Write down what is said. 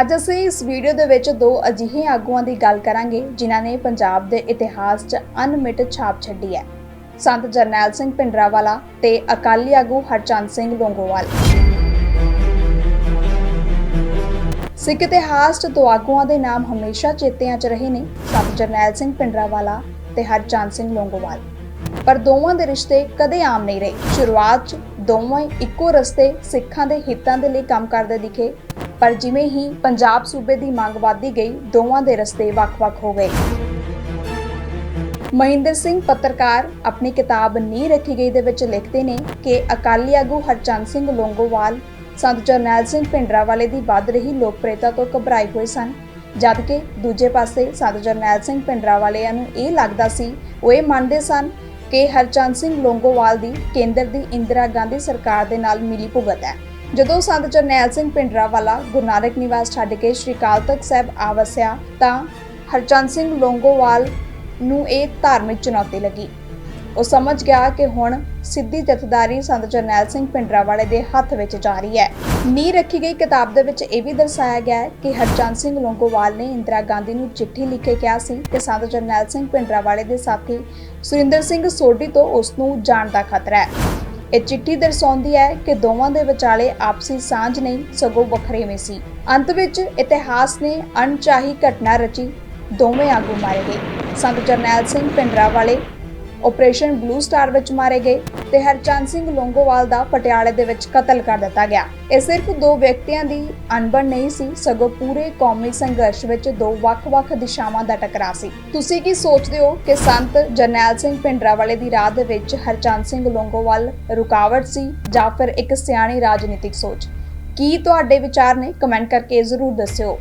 ਅੱਜ ਅਸੀਂ ਇਸ ਵੀਡੀਓ ਦੇ ਵਿੱਚ ਦੋ ਅਜਿਹੇ ਆਗੂਆਂ ਦੀ ਗੱਲ ਕਰਾਂਗੇ, ਜਿਨ੍ਹਾਂ ਨੇ ਪੰਜਾਬ ਦੇ ਇਤਿਹਾਸ 'ਚ ਅਨਮਿਟ ਛਾਪ ਛੱਡੀ ਹੈ। ਸੰਤ ਜਰਨੈਲ ਸਿੰਘ ਪਿੰਡਰਾਵਾਲਾ ਤੇ ਅਕਾਲੀ ਆਗੂ ਹਰਚੰਦ ਸਿੰਘ ਲੋਂਗੋਵਾਲ ਸਿੱਖ ਇਤਿਹਾਸ 'ਚ ਦੋ ਆਗੂਆਂ ਦੇ ਨਾਮ ਹਮੇਸ਼ਾ ਚੇਤਿਆਂ 'ਚ ਰਹੇ ਨੇ, ਸੰਤ ਜਰਨੈਲ ਸਿੰਘ ਪਿੰਡਰਾਵਾਲਾ ਤੇ ਹਰਚੰਦ ਸਿੰਘ ਲੋਂਗੋਵਾਲ ਪਰ ਦੋਵਾਂ ਦੇ ਰਿਸ਼ਤੇ ਕਦੇ ਆਮ ਨਹੀਂ ਰਹੇ। ਸ਼ੁਰੂਆਤ 'ਚ ਦੋਵੇਂ ਇੱਕੋ ਰਸਤੇ ਸਿੱਖਾਂ ਦੇ ਹਿੱਤਾਂ ਦੇ ਲਈ ਕੰਮ ਕਰਦੇ ਦਿਖੇ ਪਰ ਜਿਵੇਂ ਹੀ ਪੰਜਾਬ ਸੂਬੇ ਦੀ ਮੰਗ ਵਧਦੀ ਗਈ, ਦੋਵਾਂ ਦੇ ਰਸਤੇ ਵੱਖ-ਵੱਖ ਹੋ ਗਏ। ਮਹਿੰਦਰ ਸਿੰਘ ਪੱਤਰਕਾਰ ਆਪਣੀ ਕਿਤਾਬ ਨੀ ਰੱਖੀ ਗਈ ਦੇ ਵਿੱਚ ਲਿਖਦੇ ਨੇ ਕਿ ਅਕਾਲੀ ਆਗੂ ਹਰਚੰਦ ਸਿੰਘ ਲੋਂਗੋਵਾਲ, ਸੰਤ ਜਰਨੈਲ ਸਿੰਘ ਭਿੰਡਰਾਵਾਲੇ ਦੀ ਵੱਧ ਰਹੀ ਲੋਕਪ੍ਰਿਯਤਾ ਤੋਂ ਘਬਰਾਏ ਹੋਏ ਸਨ ਜਦਕਿ ਦੂਜੇ ਪਾਸੇ ਸੰਤ ਜਰਨੈਲ ਸਿੰਘ ਭਿੰਡਰਾਵਾਲਿਆਂ ਨੂੰ ਇਹ ਲੱਗਦਾ ਸੀ, ਉਹ ਇਹ ਮੰਨਦੇ ਸਨ ਕਿ ਹਰਚੰਦ ਸਿੰਘ ਲੋਂਗੋਵਾਲ ਦੀ ਕੇਂਦਰ ਦੀ ਇੰਦਰਾ ਗਾਂਧੀ ਸਰਕਾਰ ਦੇ ਨਾਲ ਮਿਲੀ ਭੁਗਤ ਹੈ। ਜਦੋਂ ਸੰਤ ਜਰਨੈਲ ਸਿੰਘ ਭਿੰਡਰਾਵਾਲਾ ਗੁਰੂ ਨਾਨਕ ਨਿਵਾਸ ਛੱਡ ਕੇ ਸ਼੍ਰੀ ਅਕਾਲ ਤਖਤ ਸਾਹਿਬ ਆ ਵਸਿਆ, ਤਾਂ ਹਰਚੰਦ ਸਿੰਘ ਲੋਂਗੋਵਾਲ ਨੂੰ ਇਹ ਧਾਰਮਿਕ ਚੁਣੌਤੀ ਲੱਗੀ। ਉਹ ਸਮਝ ਗਿਆ ਕਿ ਹੁਣ ਸਿੱਧੀ ਜਥੇਦਾਰੀ ਸੰਤ ਜਰਨੈਲ ਸਿੰਘ ਪਿੰਡਰਾਵਾਲੇ ਦੇ ਹੱਥ ਵਿੱਚ ਜਾ ਰਹੀ ਹੈ। ਨੀ ਰੱਖੀ ਗਈ ਕਿਤਾਬ ਦੇ ਵਿੱਚ ਇਹ ਵੀ ਦਰਸਾਇਆ ਗਿਆ ਹੈ ਕਿ ਹਰਚੰਦ ਸਿੰਘ ਲੋਂਗੋਵਾਲ ਨੇ ਇੰਦਰਾ ਗਾਂਧੀ ਨੂੰ ਚਿੱਠੀ ਲਿਖ ਕੇ ਕਿਹਾ ਸੀ ਕਿ ਸੰਤ ਜਰਨੈਲ ਸਿੰਘ ਪਿੰਡਰਾਵਾਲੇ ਦੇ ਸਾਥੀ ਸੁਰਿੰਦਰ ਸਿੰਘ ਸੋਢੀ ਤੋਂ ਉਸ ਨੂੰ ਜਾਣ ਦਾ ਖਤਰਾ ਹੈ। ਇਹ ਚਿੱਠੀ ਦਰਸਾਉਂਦੀ ਹੈ ਕਿ ਦੋਵਾਂ ਦੇ ਵਿਚਾਲੇ ਆਪਸੀ ਸਾਂਝ ਨਹੀਂ, ਸਗੋਂ ਵੱਖਰੇਵੇਂ ਸੀ। ਅੰਤ ਵਿੱਚ ਇਤਿਹਾਸ ਨੇ ਅਣਚਾਹੀ ਘਟਨਾ ਰਚੀ, ਦੋਵੇਂ ਆਗੂ ਮਾਰੇ ਗਏ। ਸੰਤ ਜਰਨੈਲ ਸਿੰਘ ਪਿੰਡਰਾਵਾਲੇ ਆਪਰੇਸ਼ਨ ਬਲੂ ਸਟਾਰ ਵਿੱਚ ਮਾਰੇ ਗਏ ਤੇ ਹਰਚੰਦ ਸਿੰਘ ਲੋਂਗੋਵਾਲ ਦਾ ਪਟਿਆਲੇ ਦੇ ਵਿੱਚ ਕਤਲ ਕਰ ਦਿੱਤਾ ਗਿਆ। ਇਹ ਸਿਰਫ ਦੋ ਵਿਅਕਤੀਆਂ ਦੀ ਅਣਬਣ ਨਹੀਂ ਸੀ, ਸਗੋਂ ਪੂਰੇ ਕੌਮੀ ਸੰਘਰਸ਼ ਵਿੱਚ ਦੋ ਵੱਖ-ਵੱਖ ਦਿਸ਼ਾਵਾਂ ਦਾ ਟਕਰਾਅ ਸੀ। ਤੁਸੀਂ ਕੀ ਸੋਚਦੇ ਹੋ ਕਿ ਸੰਤ ਜਰਨੈਲ ਸਿੰਘ ਪਿੰਡਰਾਵਾਲੇ ਦੀ ਰਾਹ ਦੇ ਵਿੱਚ ਹਰਚੰਦ ਸਿੰਘ ਲੋਂਗੋਵਾਲ ਰੁਕਾਵਟ ਸੀ ਜਾਂ ਫਿਰ ਇੱਕ ਸਿਆਣੀ ਰਾਜਨੀਤਿਕ ਸੋਚ? ਕੀ ਤੁਹਾਡੇ ਵਿਚਾਰ ਨੇ? ਕਮੈਂਟ ਕਰਕੇ ਜ਼ਰੂਰ ਦੱਸਿਓ।